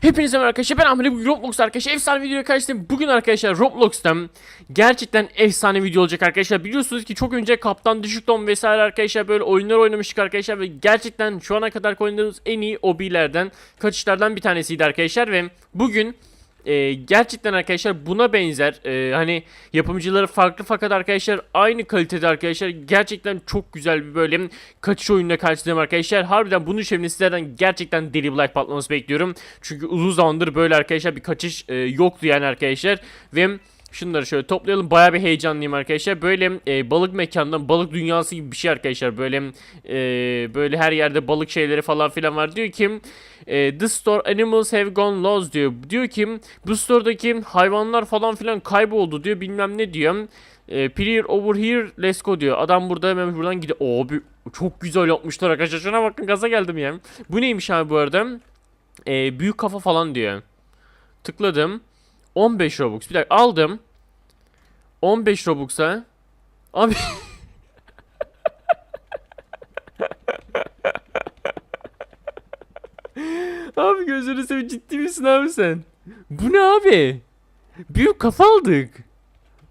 Hepinize merhaba arkadaşlar ben Ahmet bu Roblox arkadaşlar efsane videoya karşınızdayım. Bugün arkadaşlar Roblox'tan gerçekten efsane video olacak arkadaşlar. Biliyorsunuz ki çok önce Kaptan Düşük Don vesaire arkadaşlar böyle oyunlar oynamıştık arkadaşlar ve gerçekten şu ana kadar oynadığımız en iyi obilerden, kaçışlardan bir tanesiydi arkadaşlar ve bugün e, gerçekten arkadaşlar buna benzer e, hani yapımcıları farklı fakat arkadaşlar aynı kalitede arkadaşlar gerçekten çok güzel bir böyle kaçış oyununa karşılayacağım arkadaşlar. Harbiden bunun için sizlerden gerçekten deli like patlaması bekliyorum. Çünkü uzun zamandır böyle arkadaşlar bir kaçış e, yoktu yani arkadaşlar ve Şunları şöyle toplayalım. Baya bir heyecanlıyım arkadaşlar. Böyle e, balık mekandan, balık dünyası gibi bir şey arkadaşlar. Böyle e, böyle her yerde balık şeyleri falan filan var. Diyor ki e, The store animals have gone lost diyor. Diyor ki bu store'daki hayvanlar falan filan kayboldu diyor. Bilmem ne diyor. E, Clear over here let's go diyor. Adam burada hemen buradan gidiyor. Abi çok güzel yapmışlar arkadaşlar. Şuna bakın gaza geldim ya. Bu neymiş abi bu arada? E, büyük kafa falan diyor. Tıkladım. 15 Robux. Bir dakika aldım. 15 Robux'a. Abi. abi gözünü seveyim ciddi misin abi sen? Bu ne abi? Büyük kafa aldık.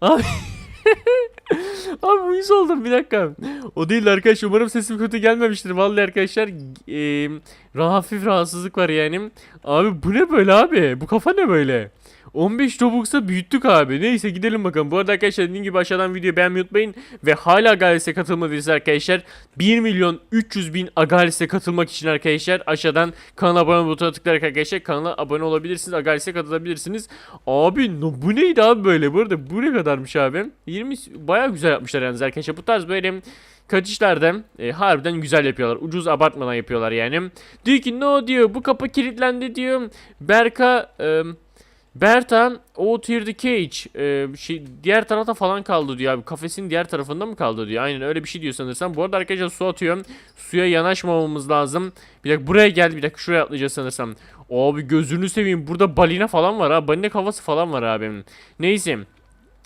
Abi. Abi uyuz oldum bir dakika. O değil arkadaşlar umarım sesim kötü gelmemiştir. Vallahi arkadaşlar eee hafif rahatsızlık var yani. Abi bu ne böyle abi? Bu kafa ne böyle? 15 Robux'a büyüttük abi. Neyse gidelim bakalım. Bu arada arkadaşlar dediğim gibi aşağıdan videoyu beğenmeyi unutmayın. Ve hala Agalis'e katılmadıysanız arkadaşlar 1 milyon 300 bin Agalis'e katılmak için arkadaşlar aşağıdan kanala abone butonuna tıklayarak arkadaşlar kanala abone olabilirsiniz. Agalis'e katılabilirsiniz. Abi no, bu neydi abi böyle? Bu arada bu ne kadarmış abi? 20 bayağı güzel yapmışlar yalnız arkadaşlar. Bu tarz böyle kaçışlarda e, harbiden güzel yapıyorlar. Ucuz abartmadan yapıyorlar yani. Diyor ki no diyor bu kapı kilitlendi diyor. Berka e, Berta out here the cage e, şey, diğer tarafta falan kaldı diyor abi. Kafesin diğer tarafında mı kaldı diyor. Aynen öyle bir şey diyor sanırsam. Bu arada arkadaşlar su atıyorum. Suya yanaşmamamız lazım. Bir dakika buraya geldi. Bir dakika şuraya atlayacağız sanırsam. Abi gözünü seveyim. Burada balina falan var ha. Balina kafası falan var abi. Neyse.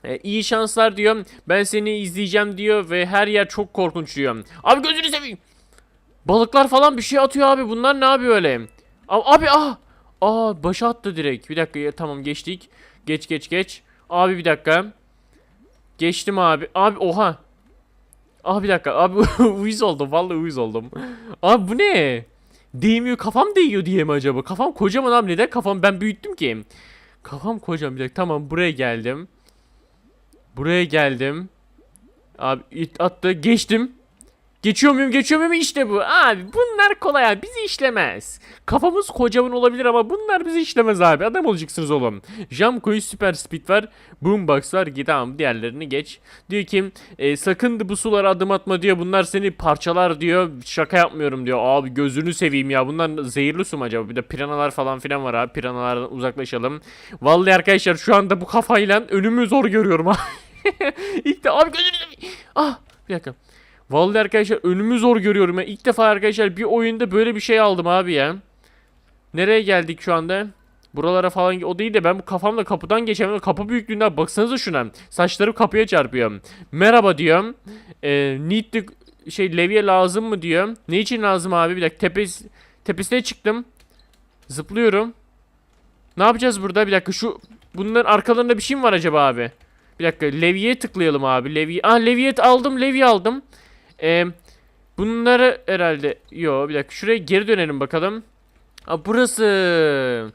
E, iyi şanslar diyor. Ben seni izleyeceğim diyor ve her yer çok korkunç diyor. Abi gözünü seveyim. Balıklar falan bir şey atıyor abi. Bunlar ne abi öyle? Abi, abi ah. Aa başa attı direkt. Bir dakika ya, tamam geçtik. Geç geç geç. Abi bir dakika. Geçtim abi. Abi oha. Abi bir dakika. Abi uyuz oldum. Vallahi uyuz oldum. Abi bu ne? Değmiyor. Kafam değiyor diye mi acaba? Kafam kocaman abi. Neden kafam ben büyüttüm ki? Kafam kocaman. Bir dakika. Tamam buraya geldim. Buraya geldim. Abi it attı. Geçtim. Geçiyor muyum geçiyor muyum işte bu. Abi bunlar kolay abi bizi işlemez. Kafamız kocaman olabilir ama bunlar bizi işlemez abi. Adam olacaksınız oğlum. Jamco'yu süper speed var. Boombox var. Git diğerlerini geç. Diyor ki e, sakın bu sulara adım atma diyor. Bunlar seni parçalar diyor. Şaka yapmıyorum diyor. Abi gözünü seveyim ya. Bunlar zehirli su mu acaba? Bir de piranalar falan filan var abi. Piranalardan uzaklaşalım. Vallahi arkadaşlar şu anda bu kafayla önümü zor görüyorum abi. İlk de abi gözünü seveyim. Ah bir dakika. Vallahi arkadaşlar önümü zor görüyorum ya. İlk defa arkadaşlar bir oyunda böyle bir şey aldım abi ya. Nereye geldik şu anda? Buralara falan o değil de ben bu kafamla kapıdan geçemem. Kapı büyüklüğünden baksanıza şuna. Saçlarım kapıya çarpıyor. Merhaba diyorum. Ee, need to şey levye lazım mı diyor. Ne için lazım abi? Bir dakika tepes tepesine çıktım. Zıplıyorum. Ne yapacağız burada? Bir dakika şu bunların arkalarında bir şey mi var acaba abi? Bir dakika levyeye tıklayalım abi. Levye. Ah levye aldım. Levye aldım. Ee, bunları herhalde yo bir dakika şuraya geri dönelim bakalım. Aa, burası.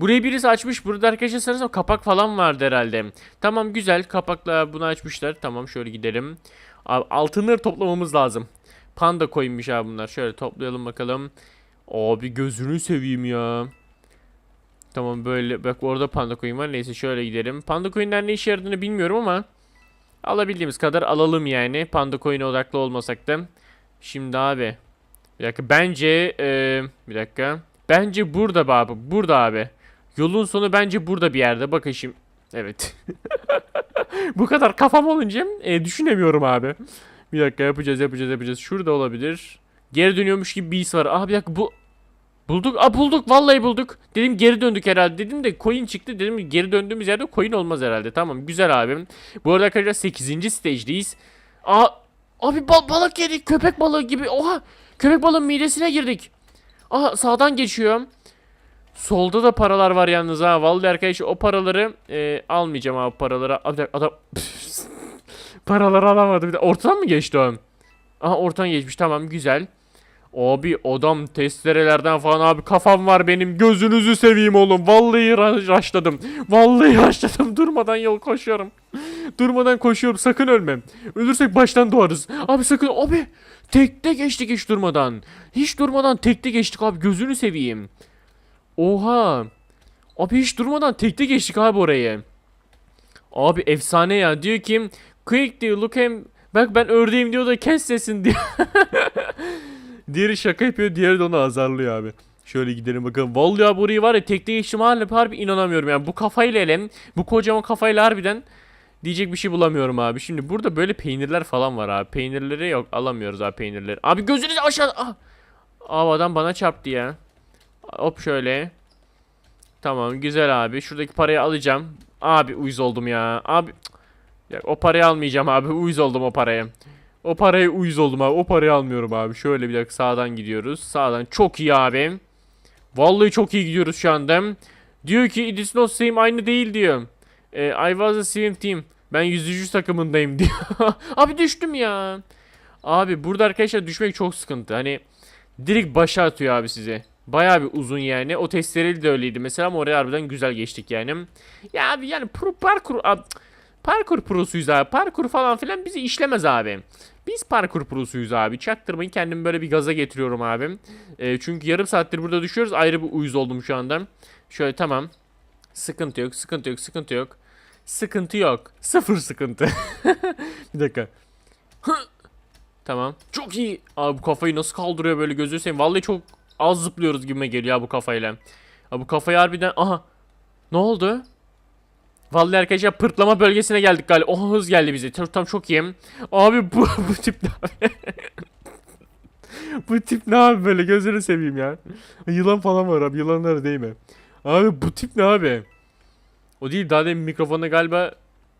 Burayı birisi açmış. Burada arkadaşlar sanırsam kapak falan vardı herhalde. Tamam güzel kapakla bunu açmışlar. Tamam şöyle gidelim. Abi, altınları toplamamız lazım. Panda koymuş abi bunlar. Şöyle toplayalım bakalım. Abi gözünü seveyim ya. Tamam böyle bak orada panda coin var. Neyse şöyle gidelim. Panda coin'ler ne işe yaradığını bilmiyorum ama alabildiğimiz kadar alalım yani. Panda coin'e odaklı olmasak da. Şimdi abi. Bir dakika bence ee, bir dakika. Bence burada abi. Burada abi. Yolun sonu bence burada bir yerde. Bakın şimdi. Evet. Bu kadar kafam olunca e, düşünemiyorum abi. Bir dakika yapacağız yapacağız yapacağız. Şurada olabilir. Geri dönüyormuş gibi bir his var. Ah bir dakika bu Bulduk. Aa bulduk. Vallahi bulduk. Dedim geri döndük herhalde. Dedim de coin çıktı. Dedim geri döndüğümüz yerde coin olmaz herhalde. Tamam güzel abim. Bu arada arkadaşlar 8. stage'deyiz. Aa abi bal balık yedik. Köpek balığı gibi. Oha. Köpek balığın midesine girdik. Aha sağdan geçiyorum. Solda da paralar var yalnız ha. Vallahi arkadaşlar o paraları e, almayacağım abi paraları. Dakika, adam paraları alamadı. Bir de ortadan mı geçti o? Aha ortadan geçmiş tamam güzel. Abi adam testerelerden falan abi kafam var benim gözünüzü seveyim oğlum. Vallahi ra- raşladım. Vallahi raşladım durmadan yol koşuyorum. durmadan koşuyorum sakın ölmem. Ölürsek baştan doğarız. Abi sakın abi tekte geçtik hiç durmadan. Hiç durmadan tekte geçtik abi gözünü seveyim. Oha. Abi hiç durmadan tekte geçtik abi orayı. Abi efsane ya diyor ki quick diyor look him bak ben ördeğim diyor da kes sesini diyor. Diğeri şaka yapıyor diğeri de onu azarlıyor abi. Şöyle gidelim bakalım. Vallahi abi orayı var ya tekte geçtim harbi, harbi inanamıyorum yani. Bu kafayla elem bu kocaman kafayla harbiden diyecek bir şey bulamıyorum abi. Şimdi burada böyle peynirler falan var abi. Peynirleri yok alamıyoruz abi peynirleri. Abi gözünüz aşağı. Ah. Abi adam bana çarptı ya. Hop şöyle. Tamam güzel abi. Şuradaki parayı alacağım. Abi uyuz oldum ya. Abi ya, o parayı almayacağım abi. Uyuz oldum o paraya. O parayı uyuz oldum abi. O parayı almıyorum abi. Şöyle bir dakika sağdan gidiyoruz. Sağdan çok iyi abi. Vallahi çok iyi gidiyoruz şu anda. Diyor ki it is not same aynı değil diyor. E, I was a swim team. Ben yüzücü takımındayım diyor. abi düştüm ya. Abi burada arkadaşlar düşmek çok sıkıntı. Hani direkt başa atıyor abi size. Bayağı bir uzun yani. O testleri de öyleydi mesela ama oraya harbiden güzel geçtik yani. Ya abi yani pro parkur abi, parkur prosuyuz abi. Parkur falan filan bizi işlemez abi. Biz parkur prosuyuz abi. Çaktırmayın kendimi böyle bir gaza getiriyorum abi. Ee, çünkü yarım saattir burada düşüyoruz. Ayrı bir uyuz oldum şu anda. Şöyle tamam. Sıkıntı yok, sıkıntı yok, sıkıntı yok. Sıkıntı yok. Sıfır sıkıntı. bir dakika. tamam. Çok iyi. Abi bu kafayı nasıl kaldırıyor böyle gözü seveyim. Vallahi çok az zıplıyoruz gibime geliyor ya bu kafayla. Abi bu kafayı harbiden... Aha. Ne oldu? Vallahi arkadaşlar pırtlama bölgesine geldik galiba. Oha hız geldi bize. Tam, çok iyiyim. Abi bu bu tip ne abi? bu tip ne abi böyle gözünü seveyim ya. Yılan falan var abi. Yılanlar değil mi? Abi bu tip ne abi? O değil daha demin mikrofona galiba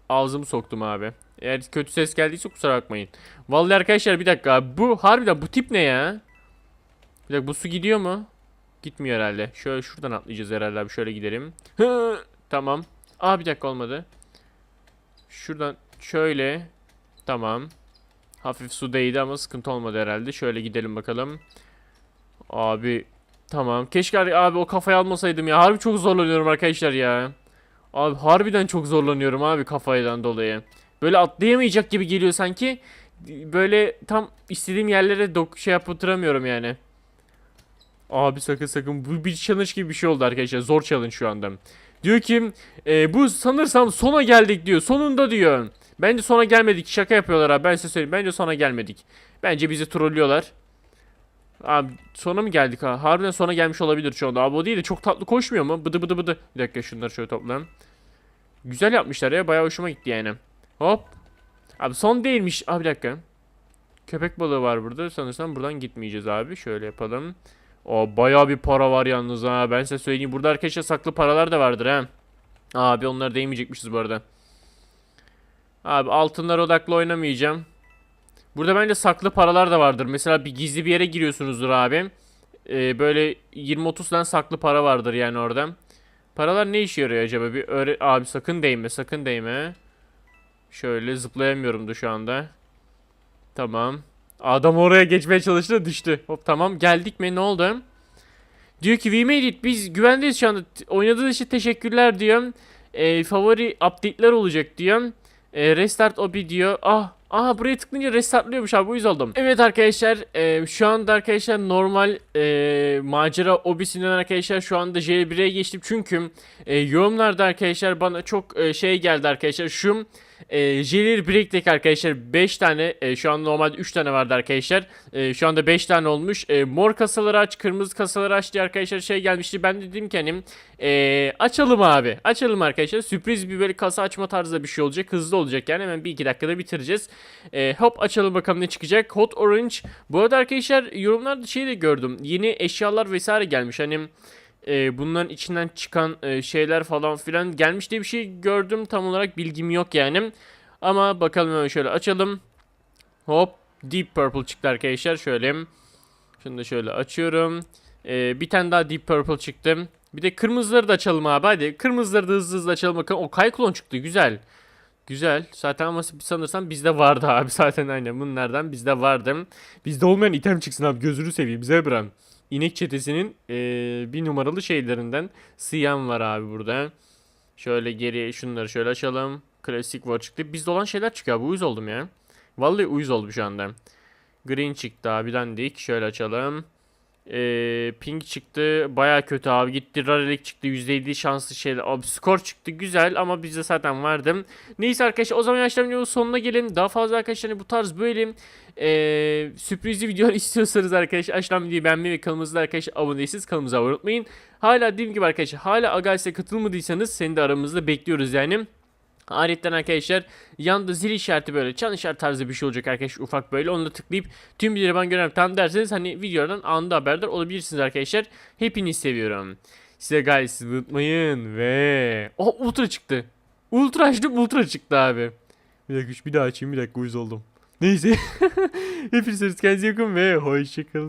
ağzımı soktum abi. Eğer kötü ses geldiyse kusura bakmayın. Vallahi arkadaşlar bir dakika abi. Bu harbiden bu tip ne ya? Bir dakika bu su gidiyor mu? Gitmiyor herhalde. Şöyle şuradan atlayacağız herhalde abi. Şöyle gidelim. Tamam. Aa bir dakika olmadı. Şuradan şöyle. Tamam. Hafif su değdi ama sıkıntı olmadı herhalde. Şöyle gidelim bakalım. Abi tamam. Keşke abi o kafayı almasaydım ya. Harbi çok zorlanıyorum arkadaşlar ya. Abi harbiden çok zorlanıyorum abi kafaydan dolayı. Böyle atlayamayacak gibi geliyor sanki. Böyle tam istediğim yerlere dok şey yaptıramıyorum yani. Abi sakın sakın bu bir challenge gibi bir şey oldu arkadaşlar. Zor challenge şu anda. Diyor ki e, bu sanırsam sona geldik diyor. Sonunda diyor. Bence sona gelmedik. Şaka yapıyorlar abi. Ben size söyleyeyim. Bence sona gelmedik. Bence bizi trollüyorlar. Abi sona mı geldik ha? Harbiden sona gelmiş olabilir şu anda. Abi o değil de çok tatlı koşmuyor mu? Bıdı bıdı bıdı. Bir dakika şunları şöyle toplayalım. Güzel yapmışlar ya. Bayağı hoşuma gitti yani. Hop. Abi son değilmiş. Abi bir dakika. Köpek balığı var burada. Sanırsam buradan gitmeyeceğiz abi. Şöyle yapalım. O bayağı bir para var yalnız ha. Ben size söyleyeyim. Burada arkadaşlar saklı paralar da vardır ha. Abi onları değmeyecekmişiz bu arada. Abi altınlar odaklı oynamayacağım. Burada bence saklı paralar da vardır. Mesela bir gizli bir yere giriyorsunuzdur abi. Ee, böyle 20-30 tane saklı para vardır yani orada. Paralar ne işe yarıyor acaba? Bir öğre abi sakın değme, sakın değme. Şöyle zıplayamıyorum da şu anda. Tamam. Adam oraya geçmeye çalıştı düştü. Hop tamam geldik mi ne oldu? Diyor ki we made it biz güvendeyiz şu anda. Oynadığınız için teşekkürler diyor. Ee, favori update'ler olacak diyor. Ee, restart obi diyor. Ah Aha buraya tıklayınca restartlıyormuş abi uyuz oldum. Evet arkadaşlar e, şu anda arkadaşlar normal e, macera obisinden arkadaşlar şu anda J1'e geçtim. Çünkü e, yorumlarda arkadaşlar bana çok e, şey geldi arkadaşlar şu e, Jelly Break'teki arkadaşlar 5 tane e, şu an normalde 3 tane vardı arkadaşlar. E, şu anda 5 tane olmuş. E, mor kasaları aç, kırmızı kasaları aç diye arkadaşlar şey gelmişti. Ben de dedim ki hani e, açalım abi. Açalım arkadaşlar. Sürpriz bir böyle kasa açma tarzı bir şey olacak. Hızlı olacak yani hemen bir iki dakikada bitireceğiz. E, hop açalım bakalım ne çıkacak. Hot Orange. Bu arada arkadaşlar yorumlarda şey de gördüm. Yeni eşyalar vesaire gelmiş. Hani e, bunların içinden çıkan e, şeyler falan filan gelmiş diye bir şey gördüm. Tam olarak bilgim yok yani. Ama bakalım hemen şöyle açalım. Hop Deep Purple çıktı arkadaşlar. Şöyle. Şunu da şöyle açıyorum. E, bir tane daha Deep Purple çıktı. Bir de kırmızıları da açalım abi hadi. Kırmızıları da hızlı hızlı açalım bakalım. O kayklon çıktı güzel. Güzel. Zaten ama sanırsam bizde vardı abi. Zaten aynen bunlardan bizde vardı. Bizde olmayan item çıksın abi. Gözünü seveyim. Zebra. İnek çetesinin eee, bir numaralı şeylerinden. Siyan var abi burada. Şöyle geri şunları şöyle açalım. Klasik var çıktı. Bizde olan şeyler çıkıyor abi. Uyuz oldum ya. Vallahi uyuz oldum şu anda. Green çıktı abi dandik. Şöyle açalım. Ee, pink çıktı. Baya kötü abi. Gitti rarelik çıktı. %7 şanslı şeyler. Abi skor çıktı. Güzel ama bizde zaten vardı. Neyse arkadaşlar o zaman yaşlar videonun sonuna gelin. Daha fazla arkadaşlar bu tarz böyle ee, sürprizli videolar istiyorsanız arkadaşlar aşağıdan videoyu beğenmeyi ve kanalımıza arkadaşlar abone değilseniz kanalımıza abone unutmayın. Hala dediğim gibi arkadaşlar hala Agays'e katılmadıysanız seni de aramızda bekliyoruz yani. Ayrıca arkadaşlar yanında zil işareti böyle çan işareti tarzı bir şey olacak arkadaşlar ufak böyle onu da tıklayıp tüm bilgileri ben görelim tam derseniz hani videodan anında haberdar olabilirsiniz arkadaşlar. Hepinizi seviyorum. Size gayet unutmayın ve oh ultra çıktı. Ultra açtım ultra çıktı abi. Bir dakika bir daha açayım bir dakika uyuz oldum. Neyse. Hepiniz kendinize iyi bakın ve hoşçakalın.